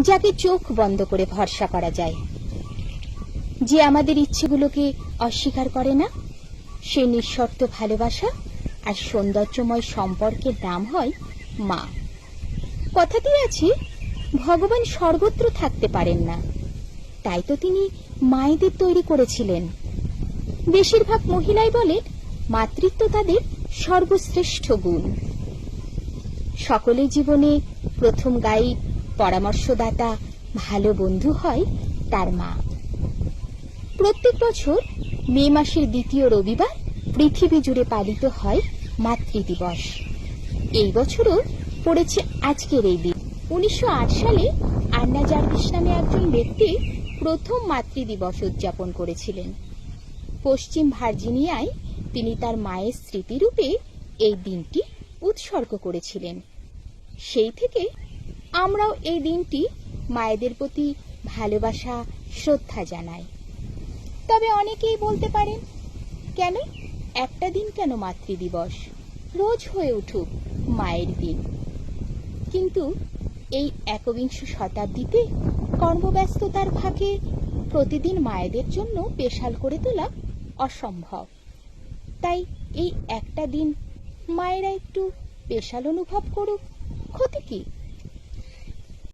যাকে চোখ বন্ধ করে ভরসা করা যায়। যে আমাদের ইচ্ছেগুলোকে অস্বীকার করে না, সে নিঃশর্ত ভালোবাসা আর সৌন্দর্যময় সম্পর্কের নাম হয় মা। কথাতেই আছে, ভগবান সর্বত্র থাকতে পারেন না। তাই তো তিনি মায়েদের তৈরি করেছিলেন। বেশিরভাগ মহিলাই বলেন মাতৃত্ব তাদের সর্বশ্রেষ্ঠ গুণ। সকলের জীবনে প্রথম গাইড পরামর্শদাতা ভালো বন্ধু হয় তার মা। প্রত্যেক বছর মে মাসের দ্বিতীয় রবিবার পৃথিবী জুড়ে পালিত হয় মাতৃ দিবস। এই বছরও পড়েছে আজকের এই দিন। উনিশশো আট সালে আন্না জার্ভিস নামে একজন ব্যক্তি প্রথম মাতৃ দিবস উদযাপন করেছিলেন। পশ্চিম ভার্জিনিয়ায় তিনি তার মায়ের স্মৃতিরূপে এই দিনটি উৎসর্গ করেছিলেন। সেই থেকে আমরাও এই দিনটি মায়েদের প্রতি ভালোবাসা, শ্রদ্ধা জানাই। তবে অনেকেই বলতে পারেন, কেন? একটা দিন কেন মাতৃদিবস? রোজ হয়ে উঠুক মায়ের দিন। কিন্তু এই একবিংশ শতাব্দীতে কর্মব্যস্ততার ফাঁকে প্রতিদিন মায়েদের জন্য পেশাল করে তোলা অসম্ভব। তাই এই একটা দিন মায়েরা একটু পেশাল অনুভব করুক, ক্ষতি কি?